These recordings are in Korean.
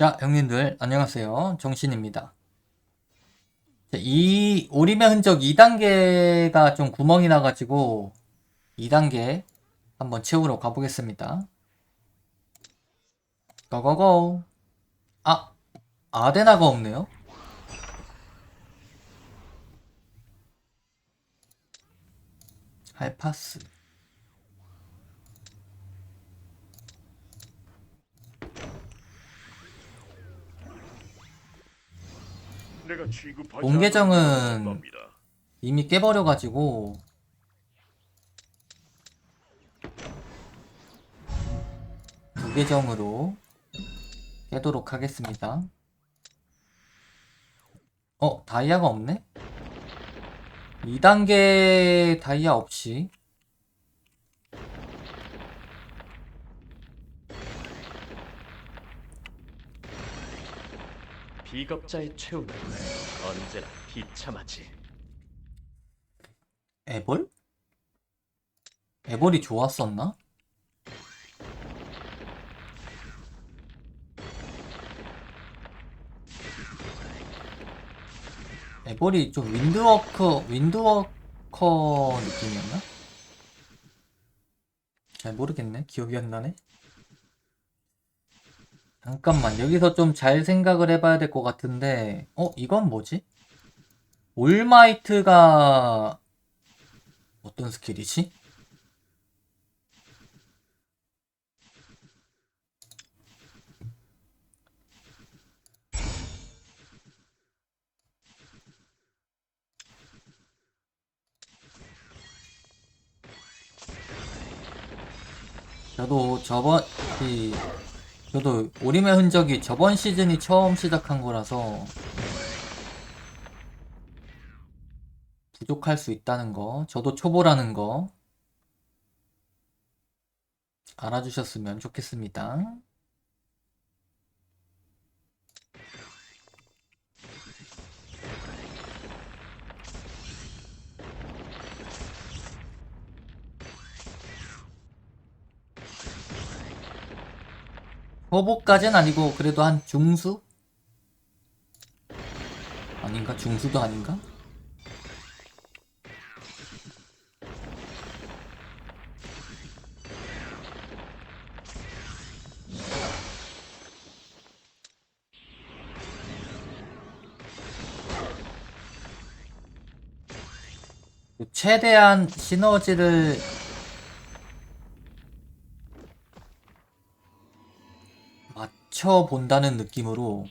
자, 형님들, 안녕하세요. 정신입니다. 자, 이 오림의 흔적 2단계가 좀 구멍이 나가지고 2단계 한번 채우러 가보겠습니다. 고고고. 아, 아데나가 없네요. 알파스. 내가 취급하지 본 계정은. 이미 깨버려가지고 두 계정으로 깨도록 하겠습니다. 어, 다이아가 없네? 2단계 다이아 없이 비겁자의 최후는 언제나 비참하지. 애벌? 애벌이 좋았었나? 애벌이 좀 윈드워커, 윈드워커 느낌이었나? 잘 모르겠네. 기억이 안 나네. 잠깐만, 여기서 좀 잘 생각을 해봐야 될 것 같은데, 어, 이건 뭐지? 올마이트가 어떤 스킬이지? 저도 저번 이 저도 오림의 흔적이 저번 시즌이 처음 시작한 거라서 부족할 수 있다는 거, 저도 초보라는 거 알아주셨으면 좋겠습니다. 초보까진 아니고 그래도 한 중수? 아닌가? 중수도 아닌가? 최대한 시너지를 맞춰 본다는 느낌으로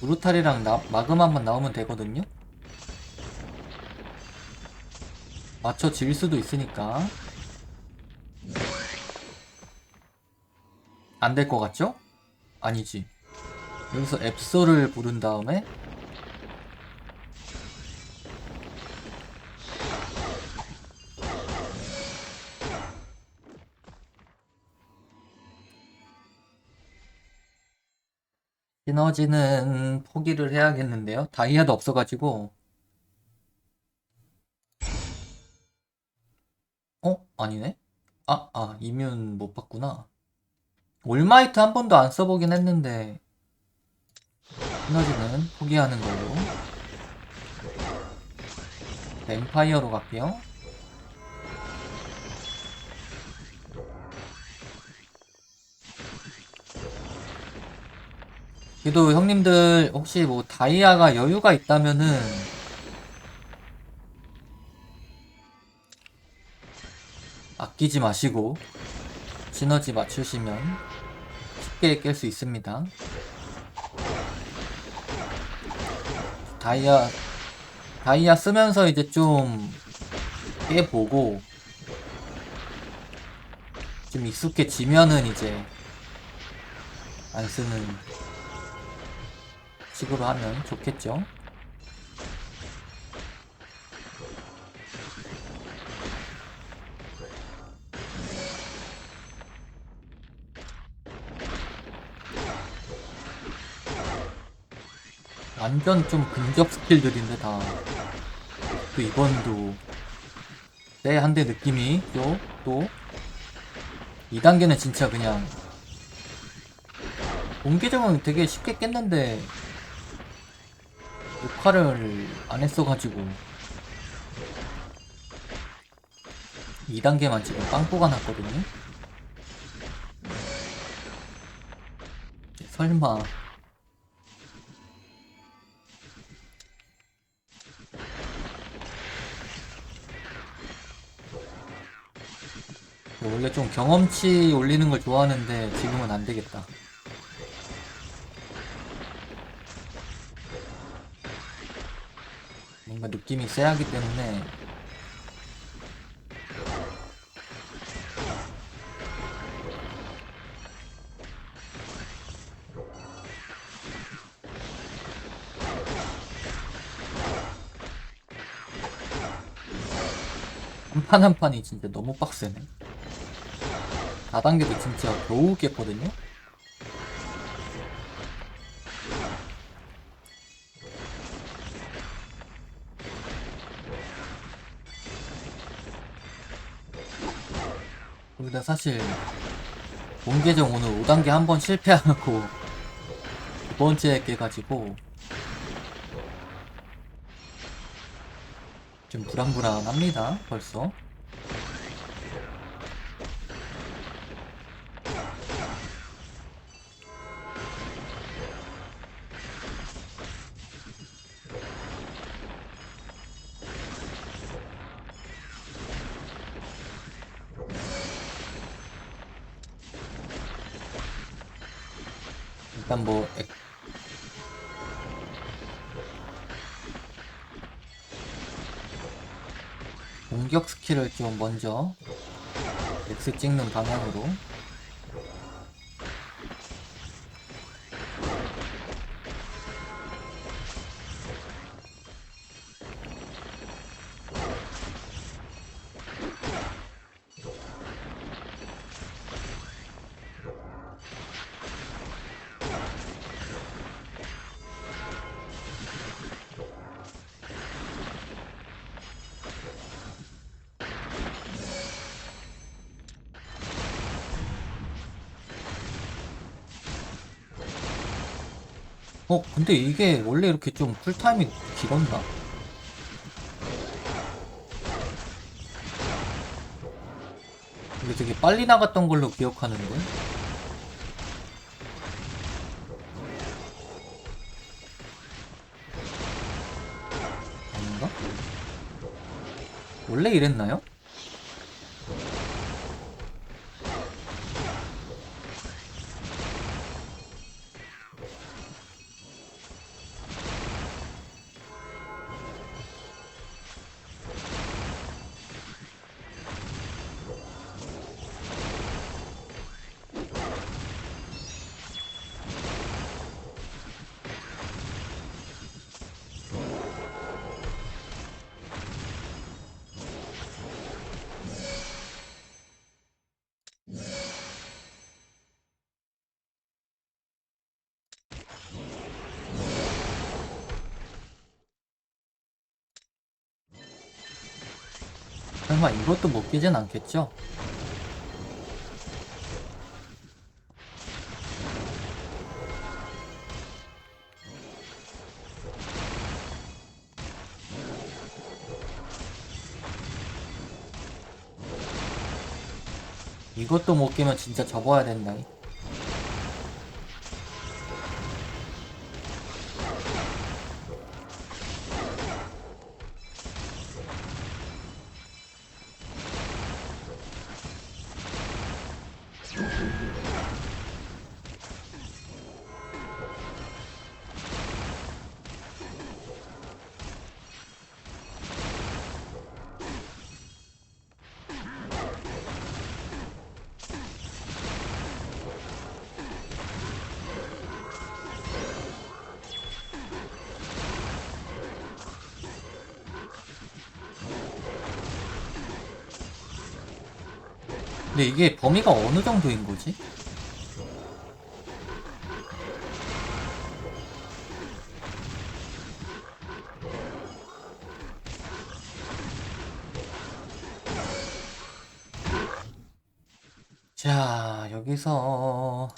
브루탈이랑 나, 마그마만 나오면 되거든요. 맞춰질 수도 있으니까 안 될 것 같죠? 아니지. 여기서 앱소를 부른 다음에 시너지는 포기를 해야겠는데요. 다이아도 없어가지고. 어? 아니네? 아, 아, 이뮨 못 봤구나. 올마이트 한 번도 안 써보긴 했는데, 시너지는 포기하는 걸로. 뱀파이어로 갈게요. 그래도 형님들 혹시 뭐 다이아가 여유가 있다면은 아끼지 마시고 시너지 맞추시면 쉽게 깰 수 있습니다. 다이아 다이아 쓰면서 이제 좀 깨보고 좀 익숙해지면은 이제 안 쓰는 식으로 하면 좋겠죠. 완전 좀 근접 스킬들인데 다. 또 이번도 네, 한대 느낌이 또, 또 2단계는 진짜 그냥 본계정은 되게 쉽게 깼는데 녹화를 안 했어가지고 2단계만 지금 빵꾸가 났거든요 설마 원래 좀 경험치 올리는 걸 좋아하는데 지금은 안 되겠다. 뭔가 느낌이 쎄하기 때문에 한 판 한 판이 진짜 너무 빡세네. 4단계도 진짜 겨우 깼거든요? 거기다 사실 본계정 오늘 5단계 한 번 실패하고 두 번째 깨가지고 좀 불안불안합니다 벌써 일단 뭐 액- 공격 스킬을 좀 먼저 X 찍는 방향으로 어 근데 이게 원래 이렇게 좀 쿨타임이 길었나? 이게 되게 빨리 나갔던 걸로 기억하는데 아닌가? 원래 이랬나요? 설마 이것도 못 깨진 않겠죠? 이것도 못 깨면 진짜 접어야 된다. 근데 이게 범위가 어느 정도인 거지? 자, 여기서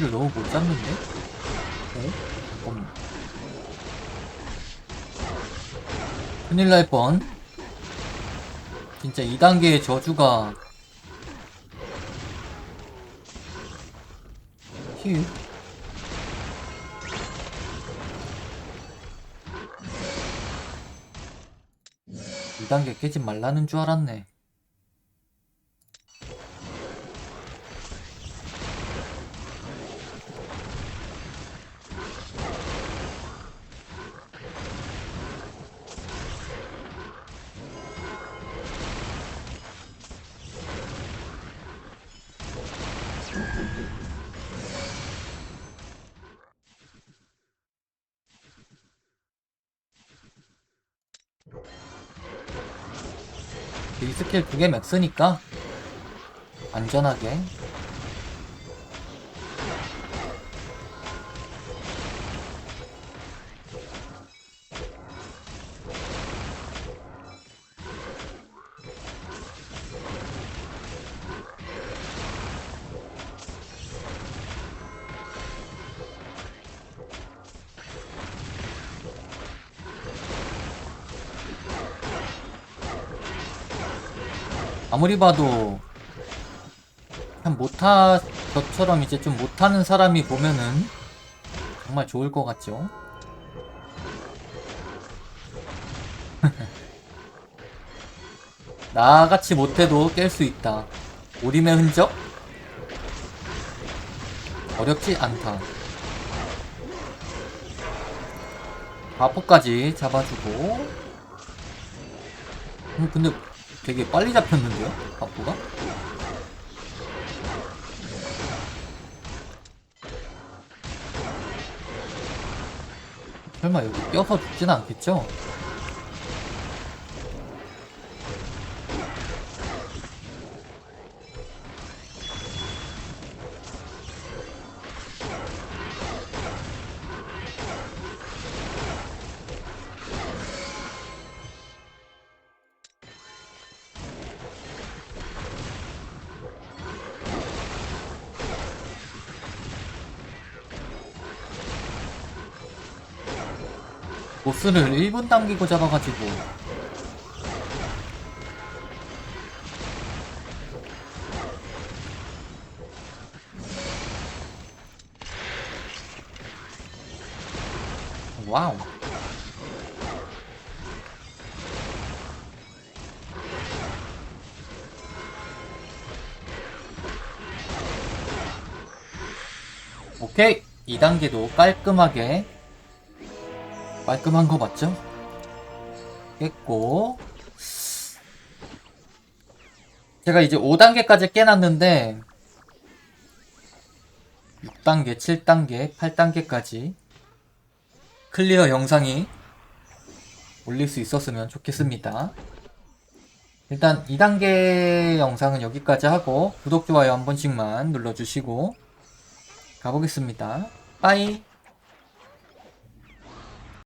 를 너무 못 잡는데? 어? 잠깐만. 큰일 날 뻔. 진짜 2단계의 저주가 휴. 이 단계 깨지 말라는 줄 알았네. 스킬 두 개 맥스니까 안전하게 아무리 봐도 참 못하 저처럼 이제 좀 못하는 사람이 보면은 정말 좋을 것 같죠? 나같이 못해도 깰 수 있다. 우림의 흔적? 어렵지 않다. 바포까지 잡아주고 음, 근데 되게 빨리 잡혔는데요? 바쁘가? 설마 여기 껴서 죽진 않겠죠? 보스를 1분 당기고 잡아가지고. 와우. 오케이. 2단계도 깔끔하게 깔끔한 거 맞죠? 깼고 제가 이제 5단계까지 깨놨는데 6단계, 7단계, 8단계까지 클리어 영상이 올릴 수 있었으면 좋겠습니다. 일단 2단계 영상은 여기까지 하고 구독, 좋아요 한 번씩만 눌러주시고 가보겠습니다. 빠이